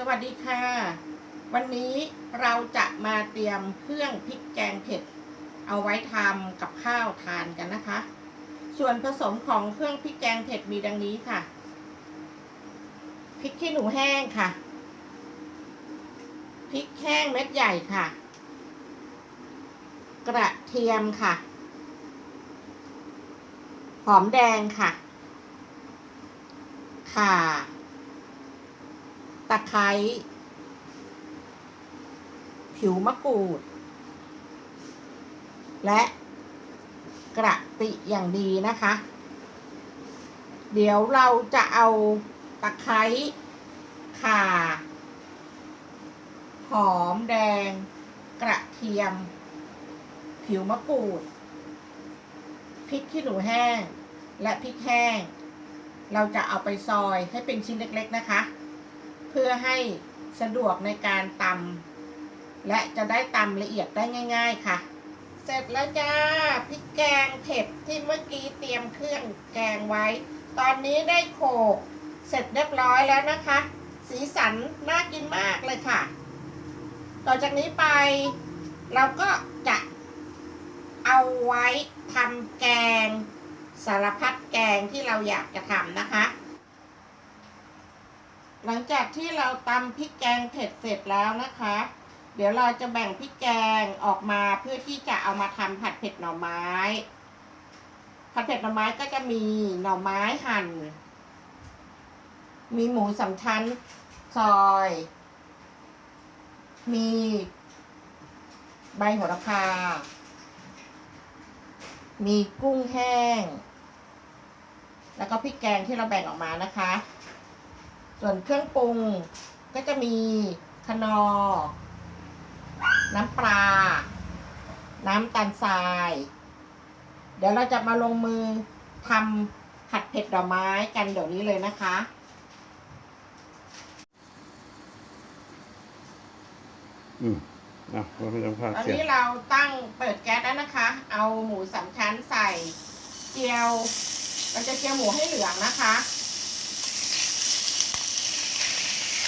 สวัสดีค่ะ วันนี้เราจะมาเตรียมเครื่องพริกแกงเผ็ด เอาไว้ทำกับข้าวทานกันนะคะ ส่วนผสมของเครื่องพริกแกงเผ็ดมีดังนี้ค่ะพริกขี้หนูแห้งค่ะพริกแห้งเม็ดใหญ่ค่ะ กระเทียมค่ะ หอมแดงค่ะข่า ตะไคร้ผิวมะกรูด และกระปิอย่างดีนะคะ เดี๋ยวเราจะเอาตะไคร้ข่า หอมแดง กระเทียม ผิวมะกรูด พริกขี้หนูแห้ง และพริกแห้ง เราจะเอาไปซอยให้เป็นชิ้นเล็กๆนะคะ เพื่อให้สะดวกในการตำและจะได้ตำละเอียดได้ง่าย ๆค่ะ เสร็จแล้วจ้าพริกแกงเผ็ดที่เมื่อกี้เตรียมเครื่องแกงไว้ ตอนนี้ได้โขลกเสร็จเรียบร้อยแล้วนะคะ สีสันน่ากินมากเลยค่ะ ต่อจากนี้ไปเราก็จะเอาไว้ทำแกงสารพัดแกงที่เราอยากจะทำนะคะ หลังจากที่เราตำพริกแกงเผ็ดเสร็จแล้วนะคะ เดี๋ยวเราจะแบ่งพริกแกงออกมาเพื่อที่จะเอามาทำผัดเผ็ดหน่อไม้ ผัดเผ็ดหน่อไม้ก็จะมีหน่อไม้หั่น มีหมูสามชั้นซอย มีใบโหระพา มีกุ้งแห้ง แล้วก็พริกแกงที่เราแบ่งออกมานะคะ ส่วนเครื่องปรุงก็จะมีคนอ น้ำปลา น้ำตาลทราย เดี๋ยวเราจะมาลงมือทำผัดเผ็ดดอกไม้กันเดี๋ยวนี้เลยนะคะ อืมอะเราไม่ต้องพลาดตอนเสียงนี้เราตั้งเปิดแก๊สแล้วนะคะ เอาหมูสามชั้นใส่เจียว เราจะเจียวหมูให้เหลืองนะคะ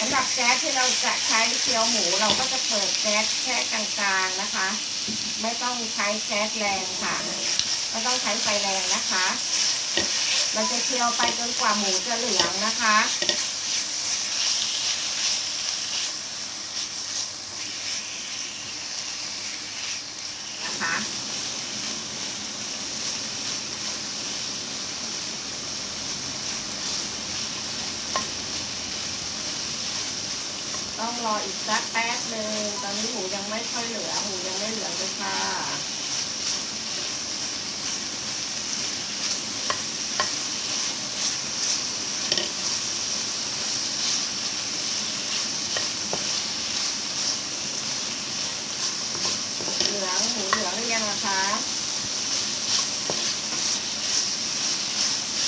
สำหรับแก๊สที่เราจะใช้เคี่ยวหมูเราก็จะเปิดแก๊สแค่กลางๆนะคะ ไม่ต้องใช้แก๊สแรงค่ะไม่ต้องใช้ไฟแรงนะคะ เราจะเคี่ยวไปจนกว่าหมูจะเหลืองนะคะ ต้องรออีกสักแป๊บหนึ่งตอนนี้หมูยังไม่ค่อยเหลือหมูยังไม่เหลือเลยค่ะเหลืองหมูเหลืองหรือยังล่ะคะ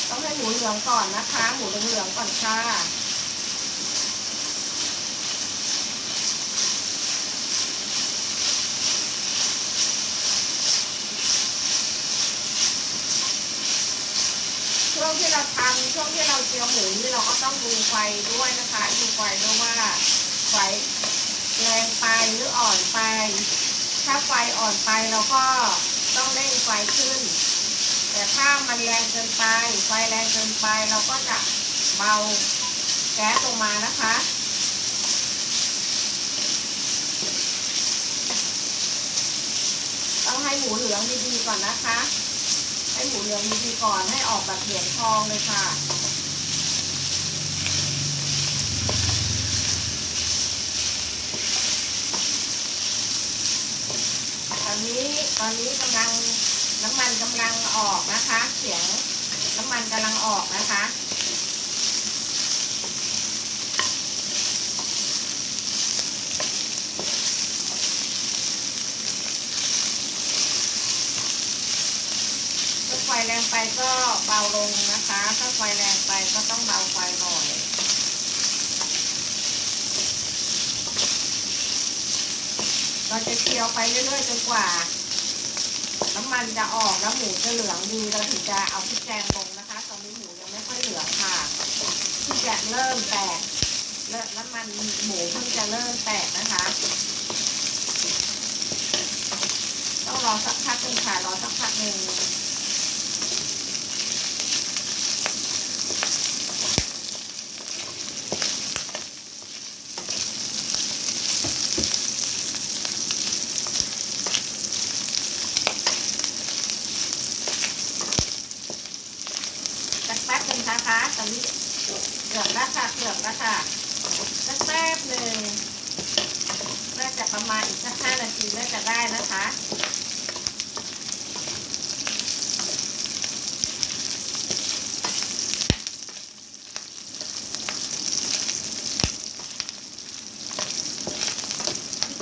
ต้องให้หมูเหลืองก่อนนะคะ หมูเหลืองๆก่อนค่ะ ช่วงที่เราทำช่วงที่เราเจียวหมูนี่เราก็ต้องดูไฟด้วยนะคะดูไฟด้วยว่าไฟแรงไปหรืออ่อนไป ถ้าไฟอ่อนไปเราก็ต้องเร่งไฟขึ้น แต่ถ้ามันแรงเกินไป ไฟแรงเกินไปเราก็จะเบาแก๊สลงมานะคะต้องให้หมูเหลืองดีๆก่อนนะคะ ผูเหลืองดีก่อนให้ออกแบบเหลืองทองเลยค่ะตอนนี้ตอนนี้กำลังน้ำมันกำลังออกนะคะ เสียงน้ำมันกำลังออกนะคะ ถ้าไฟ แรงไปก็เบาลงนะคะ ถ้าไฟแรงไปก็ต้องเบาไฟหน่อย เราจะเคี่ยวไปเรื่อยๆจนกว่า น้ำมันจะออกแล้วหมูจะเหลืองดีเราถึงจะเอาพริกแกงลงนะคะ ตอนนี้หมูยังไม่ค่อยเหลืองค่ะที่จะเริ่มแตกเริ่มน้ำมันหมูเพิ่งจะเริ่มแตกนะคะต้องรอสักพักหนึ่งค่ะรอสักพักหนึ่ง สักแป๊บห นะคะตอนนี้เกือบแล้วค่ะเกือบแล้วค่ะสักแป๊บหนึ่งน่าจะประมาณอีกสักห้านาทีน่าจะได้นะคะ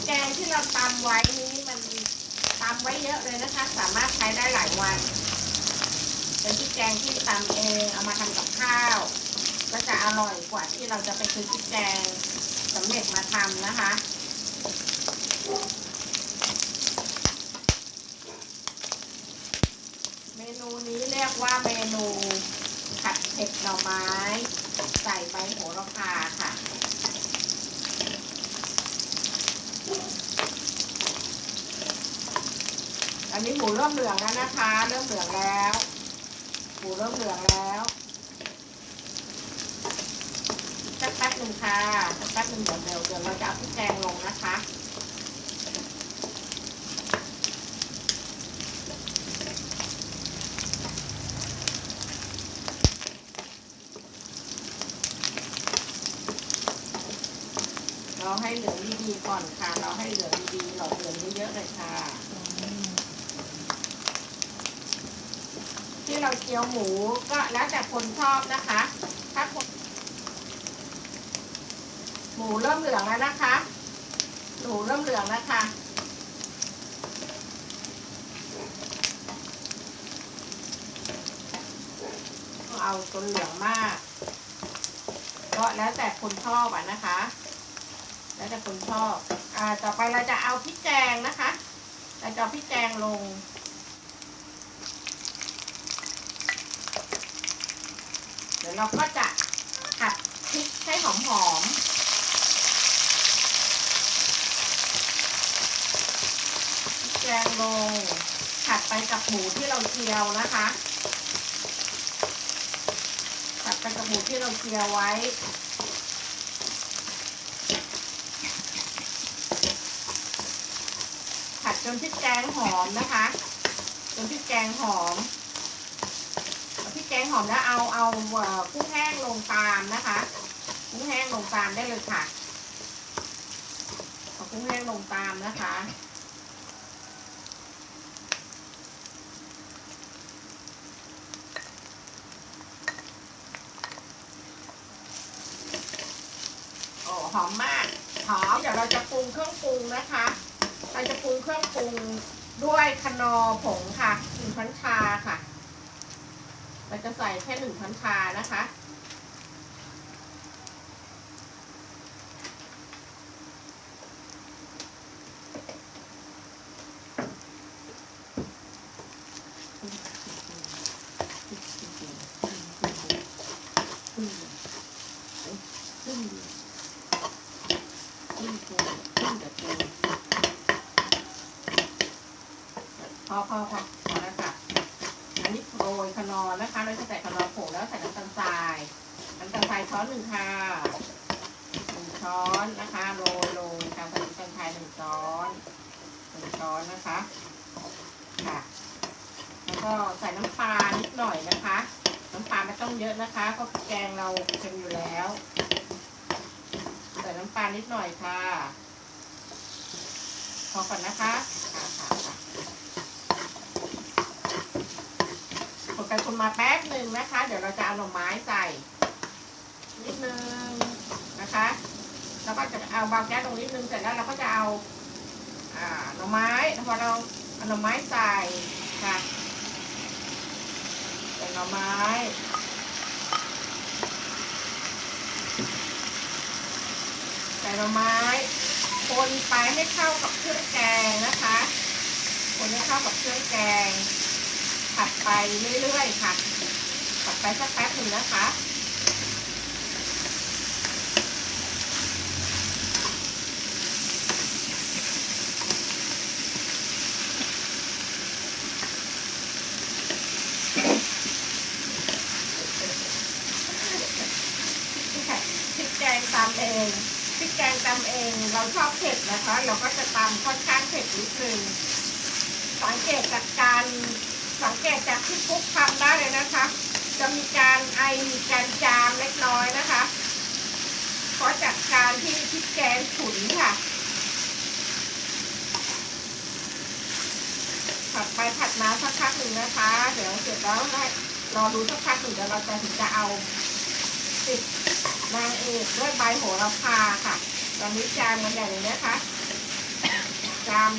แกงที่เราตำไว้นี้มันตำไว้เยอะเลยนะคะ สามารถใช้ได้หลายวัน เป็นพริกแกงที่ตำเองเอามาทำกับข้าว ก็จะอร่อยกว่าที่เราจะไปซื้อพริกแกงสำเร็จมาทำนะคะเมนูนี้เรียกว่าเมนูผัดเผ็ดหน่อไม้ ใส่ใบโหระพาค่ะอันนี้หมูเริ่มเหลืองแล้วนะคะ เริ่มเหลืองแล้ว เริ่มเหลืองแล้วสักแป๊บหนึ่งค่ะสักแป๊บหนึ่งเดี๋ยวเดี๋ยวเดี๋ยวเราจะเอาพริกแกงลงนะคะเราให้เหลืองดีๆก่อนค่ะ เราให้เหลืองดีๆหลอดเหลืองเยอะๆเลยค่ะ ที่เราเจียวหมูก็แล้วแต่คนชอบนะคะ ถ้าคนหมูเริ่มเหลืองแล้วนะคะ หมูเริ่มเหลืองแล้วค่ะเอาจนเหลืองมาก ก็แล้วแต่คนชอบอะนะคะ แล้วแต่คนชอบ อ่า ต่อไปเราจะเอาพริกแกงนะคะ เราจะพริกแกงลง ดี๋ยวเราก็จะผัดพริกให้หอมๆพริกแกงลงผัดไปกับหมูที่เราเจียวนะคะผัดไปกับหมูที่เราเจียวไว้ ผัดจนพริกแกงหอมนะคะ จนพริกแกงหอม งหอมแล้วเอาเอาเอ่อกุ้งแห้งลงตามนะคะกุ้งแห้งลงตามได้เลยค่ะเอากุ้งแห้งลงตามนะคะโอ้หอมมากหอมเดี๋ยวเราจะปรุงเครื่องปรุงนะคะ เราจะปรุงเครื่องปรุงด้วยคนอผงค่ะหนึ่งช้อนชาค่ะ เราจะใส่แค่หนึ่งช้อนชานะคะ พอพอพอพอแล้วค่ะ อันนี้โรยค นอร์นะคะ เราจะใส่คนอร์ผงแล้วใส่น้ำตาลทราย น้ำตาลทรายช้อนหนึ่งค่ะหนึ่งช้อนนะคะโรยลงค่ะใส่น้ำตาลทรายหนึ่งช้อนหนึ่งช้อนนะคะ ค่ะ แล้วก็ใส่น้ำปลานิดหน่อยนะคะ น้ำปลาไม่ต้องเยอะนะคะเพราะแกงเราเค็มอยู่แล้ว ใส่น้ำปลานิดหน่อยค่ะ พอก่อนนะคะ คน ไปคนมาแป๊บหนึ่งนะคะ เดี๋ยวเราจะเอาหน่อไม้ใส่ นิดนึงนะคะ แล้วก็จะเอาเบาแก๊สตรงนิดนึงเสร็จแล้วเราก็จะเอาอ่าหน่อไม้พอเราเอาหน่อไม้ใส่ค่ะใส่หน่อไม้ใส่หน่อไม้ คนไปให้เข้ากับเครื่องแกงนะคะ คนให้เข้ากับเครื่องแกง ผัดไปเรื่อยๆค่ะ ผัดไปสักแป๊บหนึ่งนะคะตำเองพริกแกงตำเอง เราชอบเผ็ดนะคะ เราก็จะตำค่อนข้างเผ็ดนิดนึงสังเกตจากการ สังเกตจากที่กุ๊กทำได้เลยนะคะ จะมีการไอมีการจามเล็กน้อยนะคะเพราะจากการที่พริกแกงฉุนค่ะผัดไปผัดมาสักพักหนึ่งนะคะ เดี๋ยวเสร็จแล้วให้รอดูสักพักหนึ่งเดี๋ยวเราจะถึงจะเอาติดนางเอกด้วยใบโหระพาค่ะตอนนี้จามกันใหญ่เลยนะคะ จาม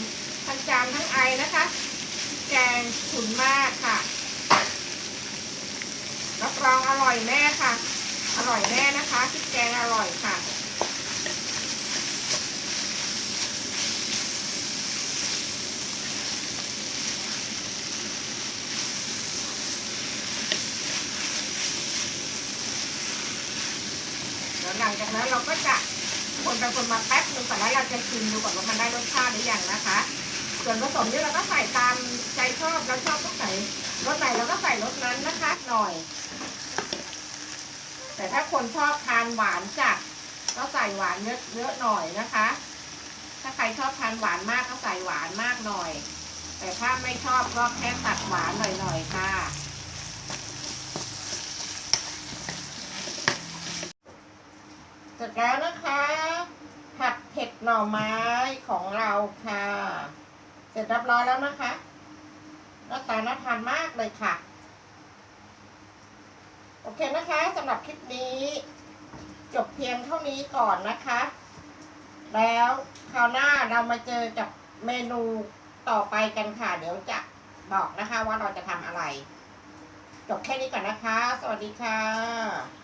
ทั้งจามทั้งไอนะคะ แกงฉุนมากค่ะ รับรองอร่อยแน่ค่ะ อร่อยแน่นะคะพริกแกงอร่อยค่ะแล้วหลังจากนั้นเราก็จะคนไปคนมาแป๊บนึงก่อนแล้วเราจะชิมดูก่อนว่ามันได้รสชาติหรือยังนะคะ ส่วนผสมนี่เราก็ใส่ตาม ใจชอบเราชอบก็ใส่รสไหนเราก็ใส่รสนั้นนะคะหน่อย แต่ถ้าคนชอบทานหวานจัดก็ใส่หวานเยอะเยอะหน่อยนะคะ ถ้าใครชอบทานหวานมากก็ใส่หวานมากหน่อย แต่ถ้าไม่ชอบก็แค่ตัดหวานหน่อยๆค่ะเสร็จแล้วนะคะ ผัดเผ็ดหน่อไม้ของเราค่ะ เสร็จเรียบร้อยแล้วนะคะ หน้าตาน่าทานมากเลยค่ะ โอเคนะคะสำหรับคลิปนี้ จบเพียงเท่านี้ก่อนนะคะ แล้วคราวหน้าเรามาเจอกับเมนูต่อไปกันค่ะ เดี๋ยวจะบอกนะคะว่าเราจะทำอะไร จบแค่นี้ก่อนนะคะ สวัสดีค่ะ